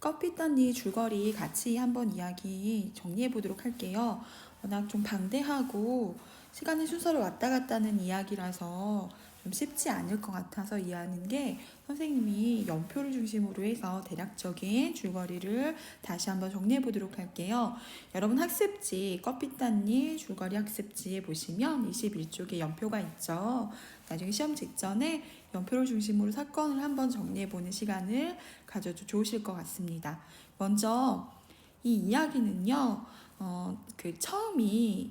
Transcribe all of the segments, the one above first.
커피단니 줄거리 같이 한번 이야기 정리해 보도록 할게요. 워낙 좀 방대하고 시간의 순서를 왔다 갔다 하는 이야기라서 좀 쉽지 않을 것 같아서 이해하는 게 선생님이 연표를 중심으로 해서 대략적인 줄거리를 다시 한번 정리해 보도록 할게요. 여러분 학습지 커피단니 줄거리 학습지에 보시면 21쪽에 연표가 있죠. 나중에 시험 직전에 연표를 중심으로 사건을 한번 정리해 보는 시간을 가져도 좋으실 것 같습니다. 먼저 이 이야기는요, 어, 그 처음이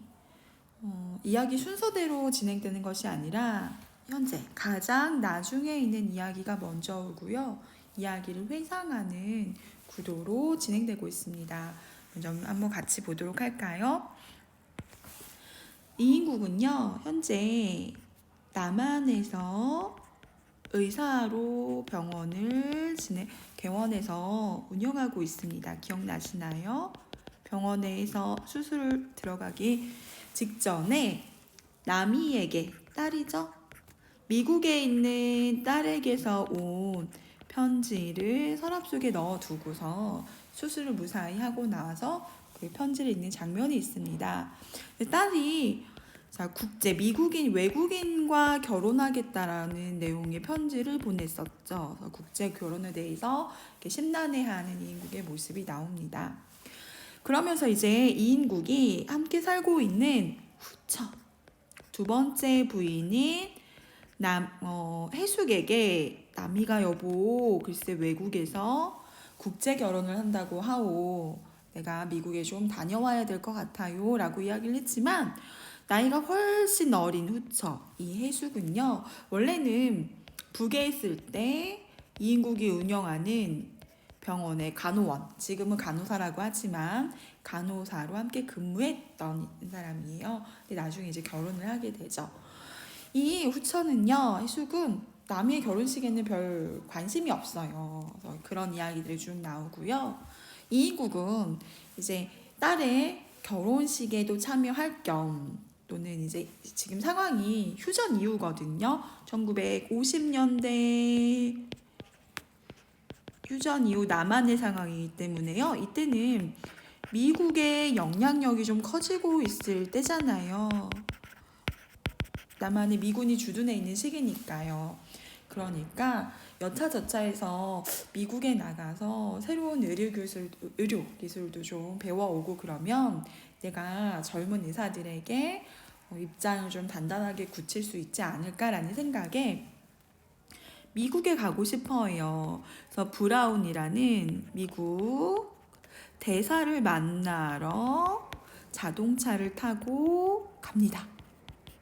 어, 이야기 순서대로 진행되는 것이 아니라 현재 가장 나중에 있는 이야기가 먼저 오고요. 이야기를 회상하는 구도로 진행되고 있습니다. 먼저 한번 같이 보도록 할까요? 이인국은요, 현재 남한에서 의사로 병원을 진행, 개원해서 운영하고 있습니다. 기억나시나요? 병원에서 수술 들어가기 직전에 남이에게 딸이죠. 미국에 있는 딸에게서 온 편지를 서랍 속에 넣어 두고서 수술을 무사히 하고 나와서 그 편지를 읽는 장면이 있습니다. 딸이 자, 국제 미국인 외국인과 결혼하겠다라는 내용의 편지를 보냈었죠. 국제 결혼에 대해서 심란해하는 이 인국의 모습이 나옵니다. 그러면서 이제 이 인국이 함께 살고 있는 후처 두 번째 부인인 남 어, 해숙에게 남이가 여보 글쎄 외국에서 국제 결혼을 한다고 하오 내가 미국에 좀 다녀와야 될 것 같아요 라고 이야기를 했지만 나이가 훨씬 어린 후처 이 해숙은요 원래는 북에 있을 때 이인국이 운영하는 병원의 간호원 지금은 간호사라고 하지만 간호사로 함께 근무했던 사람이에요. 근데 나중에 이제 결혼을 하게 되죠. 이 후처는요 해숙은 남의 결혼식에는 별 관심이 없어요. 그래서 그런 이야기들이 쭉 나오고요. 이인국은 이제 딸의 결혼식에도 참여할 겸 또는 이제 지금 상황이 휴전 이후거든요. 1950년대 휴전 이후 남한의 상황이기 때문에요. 이때는 미국의 영향력이 좀 커지고 있을 때잖아요. 남한의 미군이 주둔해 있는 시기니까요. 그러니까 여차저차해서 미국에 나가서 새로운 의료 기술, 의료 기술도 좀 배워오고 그러면 내가 젊은 의사들에게 어, 입장을 좀 단단하게 굳힐 수 있지 않을까라는 생각에 미국에 가고 싶어요. 그래서 브라운이라는 미국 대사를 만나러 자동차를 타고 갑니다.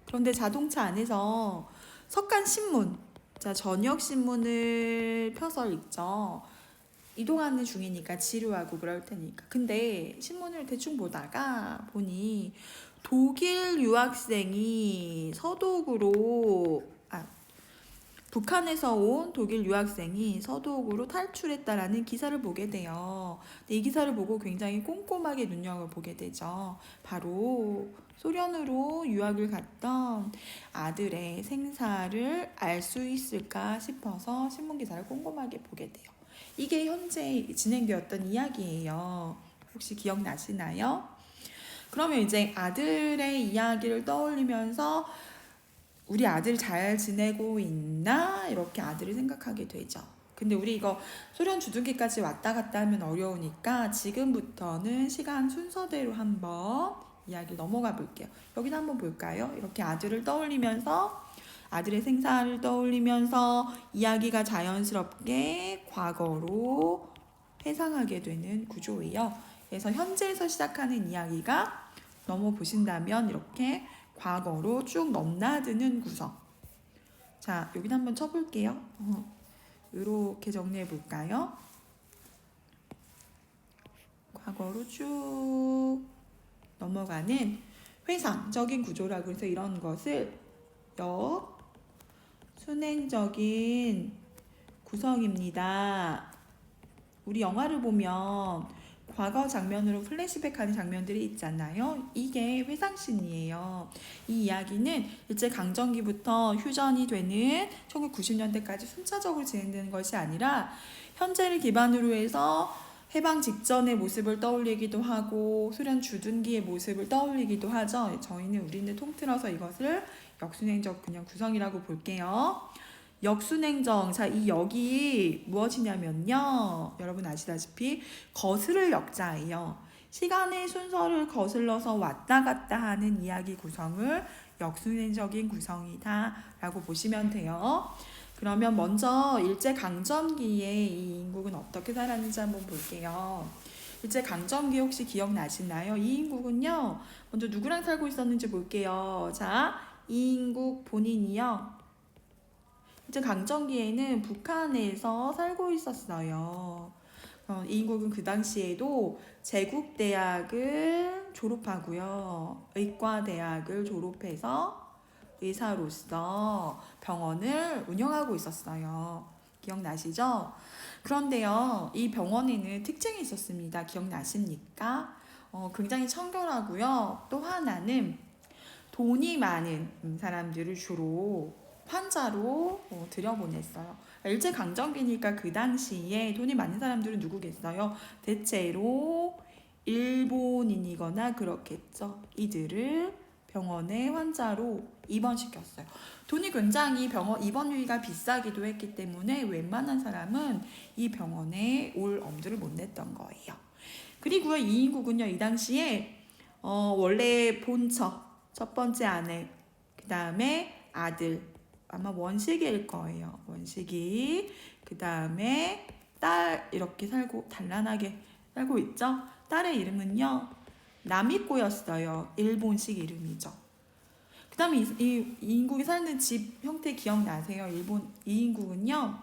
그런데 자동차 안에서 석간 신문, 자 저녁 신문을 펴서 읽죠. 이동하는 중이니까 지루하고 그럴 테니까. 근데 신문을 대충 보다가 보니 독일 유학생이 서독으로 아 북한에서 온 독일 유학생이 서독으로 탈출했다라는 기사를 보게 돼요. 이 기사를 보고 굉장히 꼼꼼하게 눈여겨보게 되죠. 바로 소련으로 유학을 갔던 아들의 생사를 알 수 있을까 싶어서 신문 기사를 꼼꼼하게 보게 돼요. 이게 현재 진행되었던 이야기예요. 혹시 기억나시나요? 그러면 이제 아들의 이야기를 떠올리면서 우리 아들 잘 지내고 있나? 이렇게 아들을 생각하게 되죠. 근데 우리 이거 소련 주둔기까지 왔다 갔다 하면 어려우니까 지금부터는 시간 순서대로 한번 이야기 넘어가 볼게요. 여기도 한번 볼까요? 이렇게 아들을 떠올리면서 아들의 생사를 떠올리면서 이야기가 자연스럽게 과거로 회상하게 되는 구조예요. 그래서 현재에서 시작하는 이야기가 넘어 보신다면 이렇게 과거로 쭉 넘나드는 구성. 자, 여기다 한번 쳐볼게요. 어, 이렇게 정리해 볼까요? 과거로 쭉 넘어가는 회상적인 구조라고 해서 이런 것을 역 순행적인 구성입니다. 우리 영화를 보면 과거 장면으로 플래시백하는 장면들이 있잖아요. 이게 회상씬이에요. 이 이야기는 일제 강점기부터 휴전이 되는 1990년대까지 순차적으로 진행되는 것이 아니라 현재를 기반으로 해서 해방 직전의 모습을 떠올리기도 하고 소련 주둔기의 모습을 떠올리기도 하죠. 저희는 우리는 통틀어서 이것을 역순행적 그냥 구성이라고 볼게요. 역순행정. 자, 이 역이 무엇이냐면요. 여러분 아시다시피 거스를 역자예요. 시간의 순서를 거슬러서 왔다 갔다 하는 이야기 구성을 역순행적인 구성이다라고 보시면 돼요. 그러면 먼저 일제 강점기에 이 인국은 어떻게 살았는지 한번 볼게요. 일제 강점기 혹시 기억나시나요? 이 인국은요. 먼저 누구랑 살고 있었는지 볼게요. 자, 이 인국 본인이요. 일제 강점기에는 북한에서 살고 있었어요. 어, 이 인국은 그 당시에도 제국대학을 졸업하고요. 의과대학을 졸업해서 의사로서 병원을 운영하고 있었어요. 기억나시죠? 그런데요, 이 병원에는 특징이 있었습니다. 기억나십니까? 어, 굉장히 청결하고요. 또 하나는 돈이 많은 음, 사람들을 주로 환자로 어, 들여보냈어요. 일제 강점기니까 그 당시에 돈이 많은 사람들은 누구겠어요? 대체로 일본인이거나 그렇겠죠. 이들을 병원에 환자로 입원시켰어요. 돈이 굉장히 병원 입원료가 비싸기도 했기 때문에 웬만한 사람은 이 병원에 올 엄두를 못 냈던 거예요. 그리고요 이 인국은요 이 당시에 어, 원래 본처 첫 번째 아내 그 다음에 아들 아마 원식일 거예요. 원식이 그 다음에 딸 이렇게 살고 단란하게 살고 있죠. 딸의 이름은요 나미코였어요. 일본식 이름이죠. 그 다음에 이, 이, 이 인국이 사는 집 형태 기억나세요? 일본 이 인국은요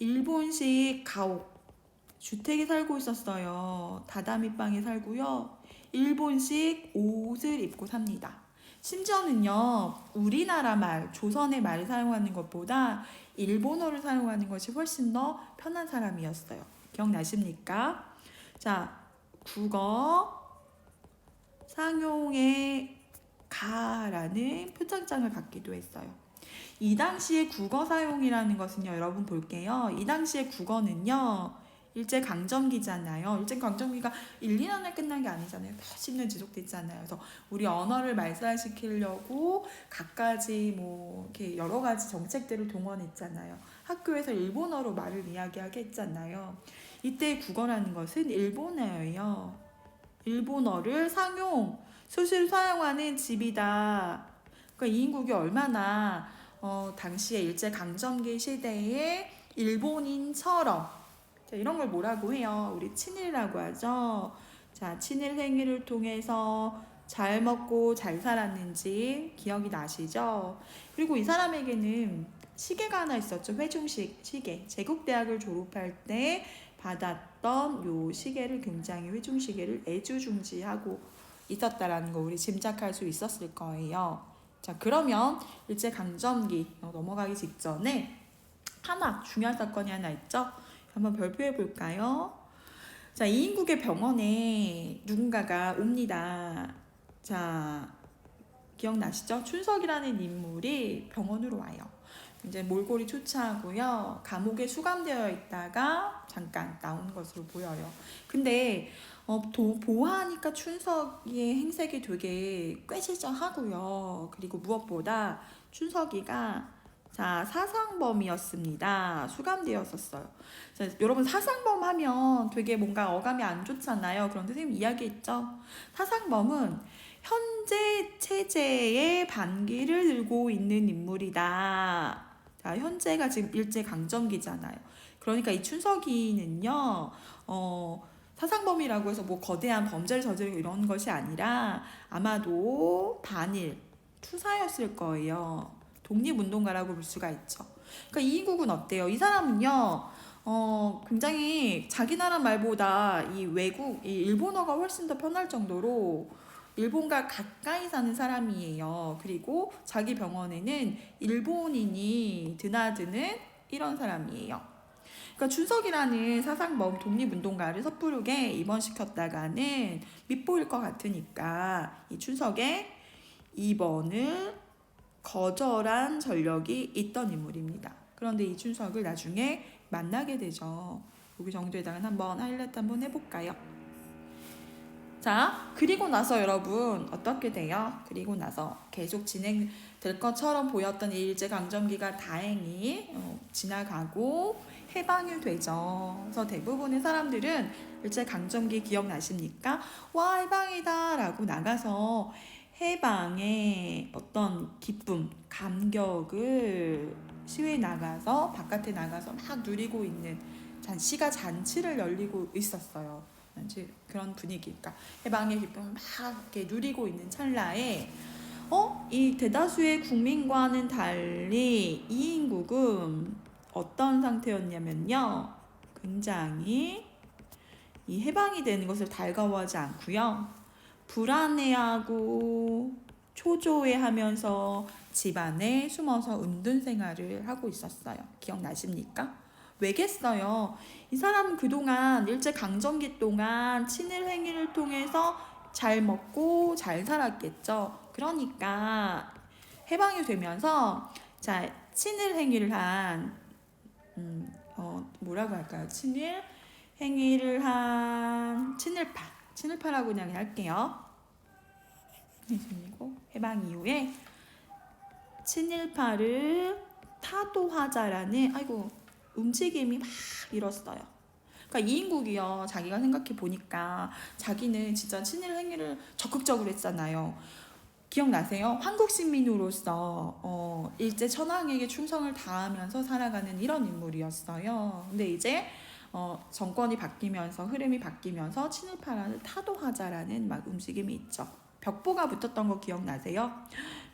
일본식 가옥 주택에 살고 있었어요. 다다미방에 살고요. 일본식 옷을 입고 삽니다. 심지어는요, 우리나라 말, 조선의 말을 사용하는 것보다 일본어를 사용하는 것이 훨씬 더 편한 사람이었어요. 기억나십니까? 자, 국어, 상용의 가라는 표창장을 갖기도 했어요. 이 당시의 국어 사용이라는 것은요, 여러분 볼게요. 이 당시의 국어는요, 일제 강점기잖아요. 일제 강점기가 1, 2년에 끝난 게 아니잖아요. 몇십 년 지속됐잖아요. 그래서 우리 언어를 말살시키려고 갖가지 뭐 이렇게 여러 가지 정책들을 동원했잖아요. 학교에서 일본어로 말을 이야기하게 했잖아요. 이때 국어라는 것은 일본어예요. 일본어를 상용, 수시로 사용하는 집이다. 그러니까 이 인국이 얼마나 어, 당시에 일제 강점기 시대에 일본인처럼 자, 이런 걸 뭐라고 해요? 우리 친일이라고 하죠. 자, 친일 행위를 통해서 잘 먹고 잘 살았는지 기억이 나시죠? 그리고 이 사람에게는 시계가 하나 있었죠. 회중식 시계. 제국대학을 졸업할 때 받았던 요 시계를 굉장히 회중 시계를 애주중지하고 있었다라는 거 우리 짐작할 수 있었을 거예요. 자, 그러면 일제 강점기 넘어가기 직전에 하나 중요한 사건이 하나 있죠. 한번 발표해 볼까요? 자, 이인국의 병원에 누군가가 옵니다. 자, 기억나시죠? 춘석이라는 인물이 병원으로 와요. 이제 몰골이 초차하고요. 감옥에 수감되어 있다가 잠깐 나오는 것으로 보여요. 근데 어, 도, 보아하니까 춘석이의 행색이 되게 꾀시정하고요. 그리고 무엇보다 춘석이가 자 사상범이었습니다. 수감되었었어요. 자, 여러분 사상범 하면 되게 뭔가 어감이 안 좋잖아요. 그런데 선생님 이야기했죠. 사상범은 현재 체제의 반기를 들고 있는 인물이다. 자, 현재가 지금 일제 강점기잖아요. 그러니까 이 춘석이는요, 어, 사상범이라고 해서 뭐 거대한 범죄를 저지르고 이런 것이 아니라 아마도 반일, 투사였을 거예요. 독립운동가라고 볼 수가 있죠. 그러니까 이인국은 어때요? 이 사람은요, 어, 굉장히 자기 나라 말보다 이 외국, 이 일본어가 훨씬 더 편할 정도로 일본과 가까이 사는 사람이에요. 그리고 자기 병원에는 일본인이 드나드는 이런 사람이에요. 그러니까 준석이라는 사상범 독립운동가를 섣부르게 입원시켰다가는 밉보일 것 같으니까 이 춘석의 입원을 거절한 전력이 있던 인물입니다. 그런데 이춘석을 나중에 만나게 되죠. 여기 정도에다가 한번 하이라이트 한번 해볼까요? 자, 그리고 나서 여러분 어떻게 돼요? 그리고 나서 계속 진행될 것처럼 보였던 이 일제강점기가 다행히 어, 지나가고 해방이 되죠. 그래서 대부분의 사람들은 일제강점기 기억나십니까? 와 해방이다 라고 나가서 해방의 어떤 기쁨, 감격을 시위에 나가서 바깥에 나가서 막 누리고 있는 잔 시가 잔치를 열리고 있었어요. 그런 분위기니까 해방의 기쁨을 막 이렇게 누리고 있는 찰나에 어? 이 대다수의 국민과는 달리 이 인국은 어떤 상태였냐면요. 굉장히 이 해방이 되는 것을 달가워하지 않고요. 불안해하고 초조해하면서 집안에 숨어서 은둔 생활을 하고 있었어요. 기억나십니까? 왜겠어요? 이 사람은 그동안 일제 강점기 동안 친일 행위를 통해서 잘 먹고 잘 살았겠죠. 그러니까 해방이 되면서 자 친일 행위를 한 음, 어, 뭐라고 할까요? 친일 행위를 한 친일파 친일파라고 그냥 할게요. 그리고 해방 이후에 친일파를 타도하자라는 아이고 움직임이 막 일었어요. 그러니까 이인국이요 자기가 생각해 보니까 자기는 진짜 친일 행위를 적극적으로 했잖아요. 기억나세요? 한국 시민으로서 어, 일제 천황에게 충성을 다하면서 살아가는 이런 인물이었어요. 근데 이제 어, 정권이 바뀌면서 흐름이 바뀌면서 친일파를 타도하자라는 막 움직임이 있죠. 벽보가 붙었던 거 기억나세요?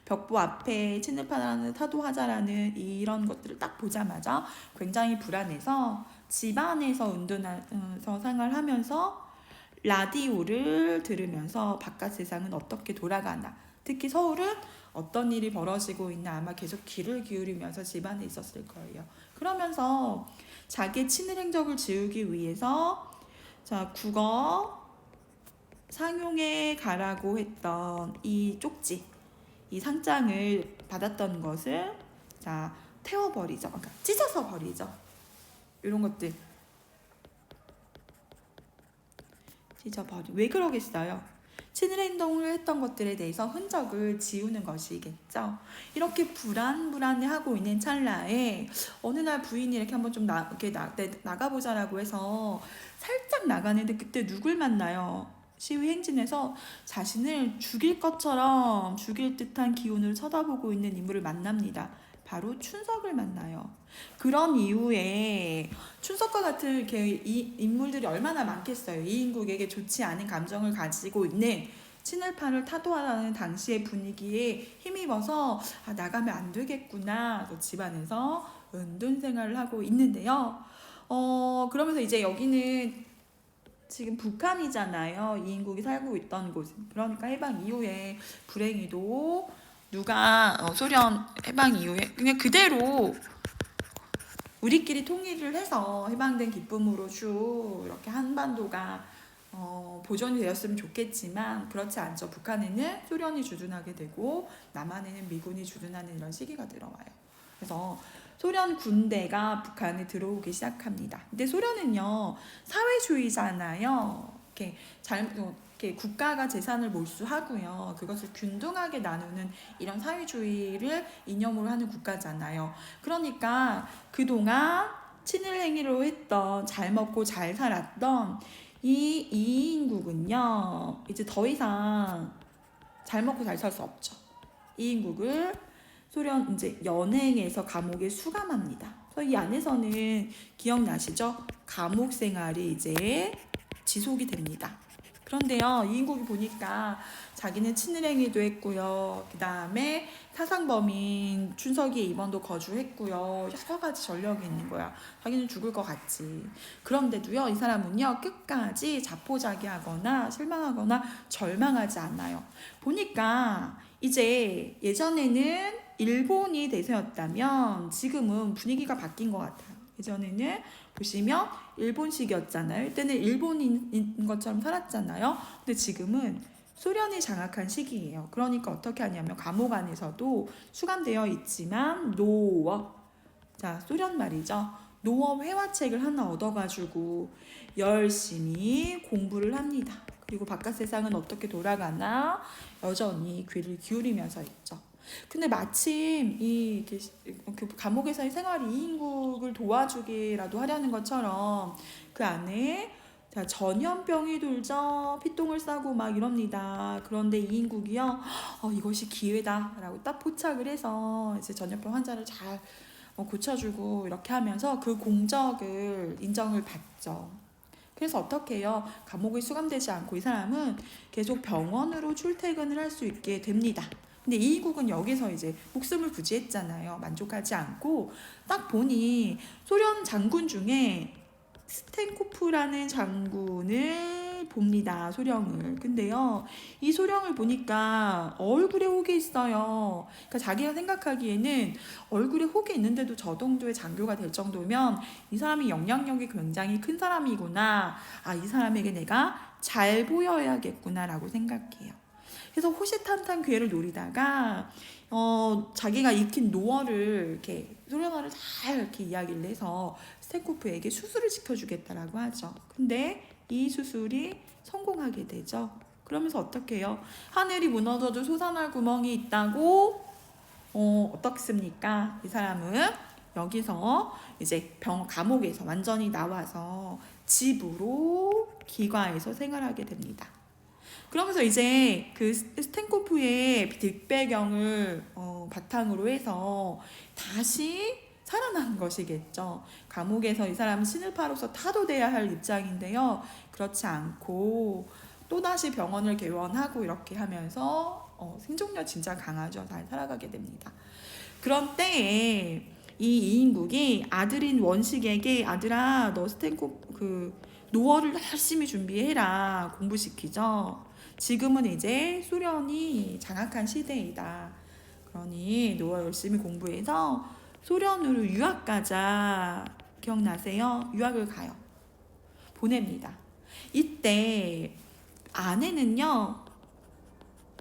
벽보 앞에 친일파라는 타도하자라는 이런 것들을 딱 보자마자 굉장히 불안해서 집안에서 은둔해서 생활하면서 라디오를 들으면서 바깥 세상은 어떻게 돌아가나 특히 서울은 어떤 일이 벌어지고 있나 아마 계속 귀를 기울이면서 집안에 있었을 거예요. 그러면서 자기 친일 행적을 지우기 위해서 자 국어 상용에 가라고 했던 이 쪽지 이 상장을 받았던 것을 자 태워버리죠. 그러니까 찢어서 버리죠. 이런 것들 찢어버리. 왜 그러겠어요? 친일 행동을 했던 것들에 대해서 흔적을 지우는 것이겠죠. 이렇게 불안불안해하고 있는 찰나에 어느 날 부인이 이렇게 한번 좀 나, 이렇게 나, 내- 나가보자라고 해서 살짝 나가는데 그때 누굴 만나요? 시위 행진에서 자신을 죽일 것처럼 죽일 듯한 기운을 쳐다보고 있는 인물을 만납니다. 바로 춘석을 만나요. 그런 이후에 춘석과 같은 이렇게 이 인물들이 얼마나 많겠어요. 이인국에게 좋지 않은 감정을 가지고 있는 친일파를 타도하라는 당시의 분위기에 힘입어서 아, 나가면 안 되겠구나. 또 집안에서 은둔 생활을 하고 있는데요. 어, 그러면서 이제 여기는 지금 북한이잖아요. 이인국이 살고 있던 곳은. 그러니까 해방 이후에 불행히도 누가 어, 소련 해방 이후에 그냥 그대로 우리끼리 통일을 해서 해방된 기쁨으로 쭉 이렇게 한반도가 어, 보존이 되었으면 좋겠지만 그렇지 않죠. 북한에는 소련이 주둔하게 되고 남한에는 미군이 주둔하는 이런 시기가 들어와요. 그래서 소련 군대가 북한에 들어오기 시작합니다. 근데 소련은요 사회주의잖아요. 이렇게 잘 어, 이렇게 국가가 재산을 몰수하고요. 그것을 균등하게 나누는 이런 사회주의를 이념으로 하는 국가잖아요. 그러니까 그동안 친일 행위로 했던 잘 먹고 잘 살았던 이 이인국은요 이제 더 이상 잘 먹고 잘 살 수 없죠. 이인국을 소련 이제 연행해서 감옥에 수감합니다. 그래서 이 안에서는 기억나시죠? 감옥 생활이 이제 지속이 됩니다. 그런데요, 이 인국이 보니까 자기는 친일행위도 했고요. 그 다음에 사상범인 춘석이 이번도 거주했고요. 여러 가지 전력이 있는 거야. 자기는 죽을 것 같지. 그런데도요, 이 사람은요, 끝까지 자포자기하거나 실망하거나 절망하지 않아요. 보니까 이제 예전에는 일본이 대세였다면 지금은 분위기가 바뀐 것 같아요. 예전에는 보시면 일본식이었잖아요. 이때는 일본인 것처럼 살았잖아요. 근데 지금은 소련이 장악한 시기예요. 그러니까 어떻게 하냐면 감옥 안에서도 수감되어 있지만 노워 자 소련 말이죠. 노업 회화책을 하나 얻어가지고 열심히 공부를 합니다. 그리고 바깥 세상은 어떻게 돌아가나 여전히 귀를 기울이면서 있죠. 근데 마침 이그 감옥에서의 생활이 이인국을 도와주기라도 하려는 것처럼 그 안에 자, 전염병이 돌죠. 피똥을 싸고 막 이럽니다. 그런데 이 인국이요. 어, 이것이 기회다 라고 딱 포착을 해서 이제 전염병 환자를 잘 어, 고쳐주고 이렇게 하면서 그 공적을 인정을 받죠. 그래서 어떻게 해요? 감옥에 수감되지 않고 이 사람은 계속 병원으로 출퇴근을 할 수 있게 됩니다. 근데 이국은 여기서 이제 목숨을 부지했잖아요. 만족하지 않고 딱 보니 소련 장군 중에 스텐코프라는 장군을 봅니다. 소령을. 근데요, 이 소령을 보니까 얼굴에 혹이 있어요. 그러니까 자기가 생각하기에는 얼굴에 혹이 있는데도 저 정도의 장교가 될 정도면 이 사람이 영향력이 굉장히 큰 사람이구나. 아, 이 사람에게 내가 잘 보여야겠구나라고 생각해요. 그래서 호시탐탐 기회를 노리다가 어 자기가 익힌 노어를 이렇게 소련어를 잘 이렇게 이야기를 해서 스테코프에게 수술을 시켜주겠다라고 하죠. 근데 이 수술이 성공하게 되죠. 그러면서 어떻게 해요? 하늘이 무너져도 솟아날 구멍이 있다고 어 어떻습니까? 이 사람은 여기서 이제 병 감옥에서 완전히 나와서 집으로 기과에서 생활하게 됩니다. 그러면서 이제 그 스- 스탠코프의 뒷배경을 어, 바탕으로 해서 다시 살아난 것이겠죠. 감옥에서 이 사람은 신을파로서 타도돼야 할 입장인데요. 그렇지 않고 또다시 병원을 개원하고 이렇게 하면서 어, 생존력 진짜 강하죠. 잘 살아가게 됩니다. 그런 때에 이 이인국이 아들인 원식에게 아들아 너 스탠코 그 노어를 열심히 준비해라 공부시키죠. 지금은 이제 소련이 장악한 시대이다. 그러니 노어 열심히 공부해서 소련으로 유학 가자. 기억나세요? 유학을 가요. 보냅니다. 이때 아내는요.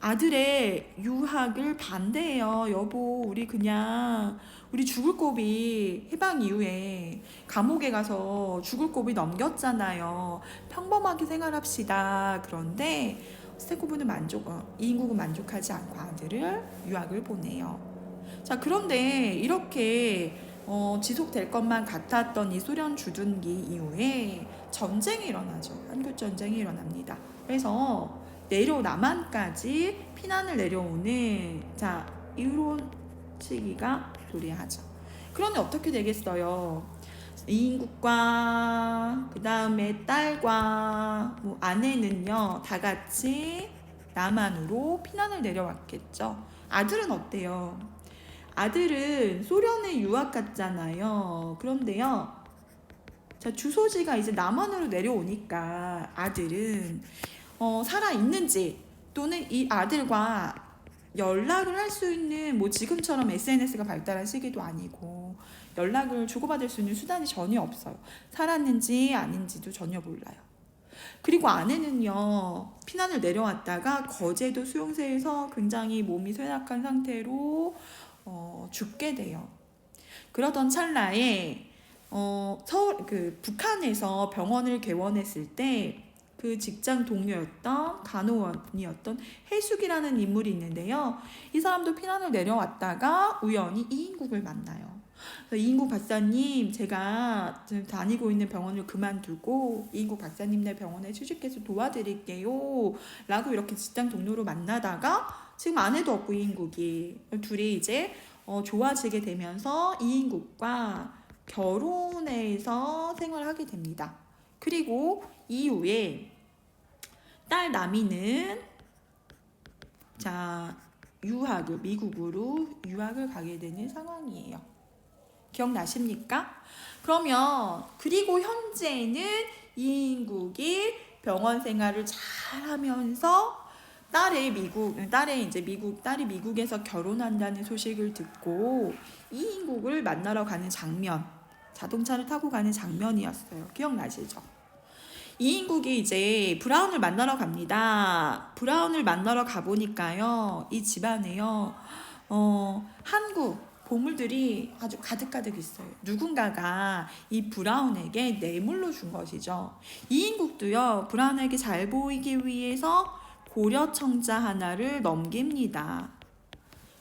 아들의 유학을 반대해요. 여보, 우리 그냥 우리 죽을 고비 해방 이후에 감옥에 가서 죽을 고비 넘겼잖아요. 평범하게 생활합시다. 그런데 스테코브는 만족, 어, 이 인국은 만족하지 않고 아들을 유학을 보내요. 자, 그런데 이렇게 어, 지속될 것만 같았던 이 소련 주둔기 이후에 전쟁이 일어나죠. 한국 전쟁이 일어납니다. 그래서 내려 남한까지 피난을 내려오는 자 이런 시기가 도래하죠. 그런데 어떻게 되겠어요? 이인국과 그 다음에 딸과 뭐 아내는요 다 같이 남한으로 피난을 내려왔겠죠. 아들은 어때요? 아들은 소련에 유학 갔잖아요. 그런데요. 자, 주소지가 이제 남한으로 내려오니까 아들은 어, 살아 있는지 또는 이 아들과 연락을 할 수 있는 뭐 지금처럼 SNS가 발달한 시기도 아니고 연락을 주고받을 수 있는 수단이 전혀 없어요. 살았는지 아닌지도 전혀 몰라요. 그리고 아내는요 피난을 내려왔다가 거제도 수용소에서 굉장히 몸이 쇠약한 상태로 어, 죽게 돼요. 그러던 찰나에 어, 서울 그 북한에서 병원을 개원했을 때 그 직장 동료였던 간호원이었던 해숙이라는 인물이 있는데요. 이 사람도 피난을 내려왔다가 우연히 이인국을 만나요. 이인국 박사님, 제가 지금 다니고 있는 병원을 그만두고 이인국 박사님네 병원에 취직해서 도와드릴게요. 라고 이렇게 직장 동료로 만나다가 지금 아내도 없고 이인국이 둘이 이제 어, 좋아지게 되면서 이인국과 결혼해서 생활하게 됩니다. 그리고 이후에 딸 나미는 자 유학을 미국으로 유학을 가게 되는 상황이에요. 기억나십니까? 그러면 그리고 현재는 이인국이 병원 생활을 잘 하면서 딸의 미국 딸의 이제 미국 딸이 미국에서 결혼한다는 소식을 듣고 이인국을 만나러 가는 장면 자동차를 타고 가는 장면이었어요. 기억나시죠? 이 인국이 이제 브라운을 만나러 갑니다. 브라운을 만나러 가보니까요, 이 집안에요, 어, 한국, 보물들이 아주 가득가득 있어요. 누군가가 이 브라운에게 뇌물로 준 것이죠. 이 인국도요, 브라운에게 잘 보이기 위해서 고려청자 하나를 넘깁니다.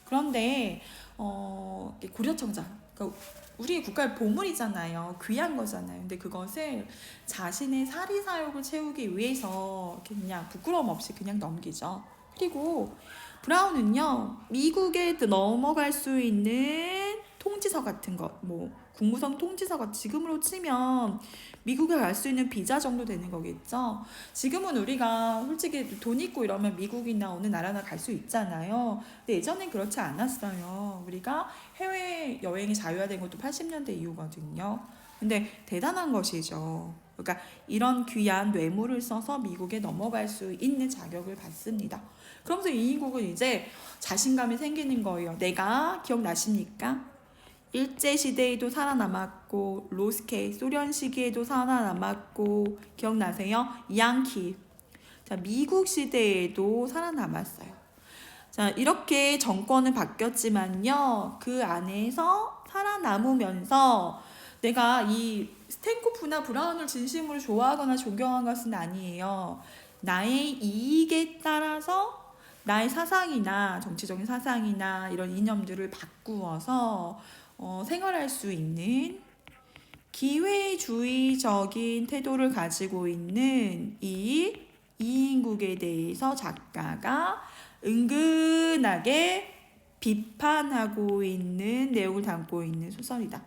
그런데 어, 고려청자, 그러니까 우리 국가의 보물이잖아요. 귀한 거잖아요. 근데 그것을 자신의 사리사욕을 채우기 위해서 그냥 부끄러움 없이 그냥 넘기죠. 그리고 브라운은요, 미국에 넘어갈 수 있는 통지서 같은 것, 뭐 국무성 통지서가 지금으로 치면 미국에 갈 수 있는 비자 정도 되는 거겠죠. 지금은 우리가 솔직히 돈 있고 이러면 미국이나 어느 나라나 갈 수 있잖아요. 근데 예전엔 그렇지 않았어요. 우리가 해외 여행이 자유화된 것도 80년대 이후거든요. 근데 대단한 것이죠. 그러니까 이런 귀한 뇌물을 써서 미국에 넘어갈 수 있는 자격을 받습니다. 그러면서 이 인국은 이제 자신감이 생기는 거예요. 내가 기억나십니까? 일제 시대에도 살아남았고 로스케 소련 시기에도 살아남았고 기억나세요? 양키. 자, 미국 시대에도 살아남았어요. 자, 이렇게 정권은 바뀌었지만요. 그 안에서 살아남으면서 내가 이 스탠코프나 브라운을 진심으로 좋아하거나 존경한 것은 아니에요. 나의 이익에 따라서 나의 사상이나 정치적인 사상이나 이런 이념들을 바꾸어서 어, 생활할 수 있는 기회주의적인 태도를 가지고 있는 이 이인국에 대해서 작가가 은근하게 비판하고 있는 내용을 담고 있는 소설이다.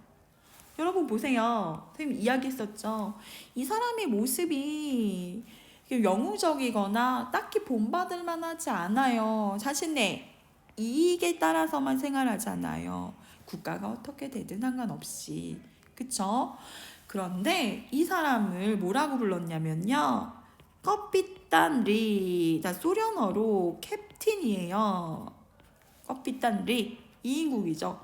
여러분 보세요. 선생님 이야기했었죠. 이 사람의 모습이 영웅적이거나 딱히 본받을 만하지 않아요. 자신의 이익에 따라서만 생활하잖아요. 국가가 어떻게 되든 상관없이. 그쵸? 그런데 이 사람을 뭐라고 불렀냐면요. 커피탄 리. 자, 소련어로 캡틴이에요. 커피탄 리. 이인국이죠.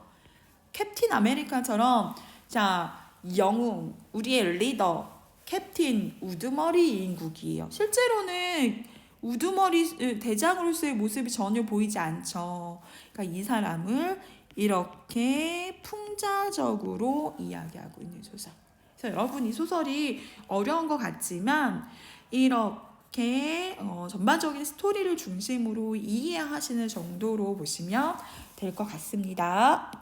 캡틴 아메리카처럼 자, 영웅, 우리의 리더, 캡틴 우두머리 인국이에요. 실제로는 우두머리 대장으로서의 모습이 전혀 보이지 않죠. 그러니까 이 사람을 이렇게 풍자적으로 이야기하고 있는 소설. 그래서 여러분 이 소설이 어려운 것 같지만 이렇게 어, 전반적인 스토리를 중심으로 이해하시는 정도로 보시면 될 것 같습니다.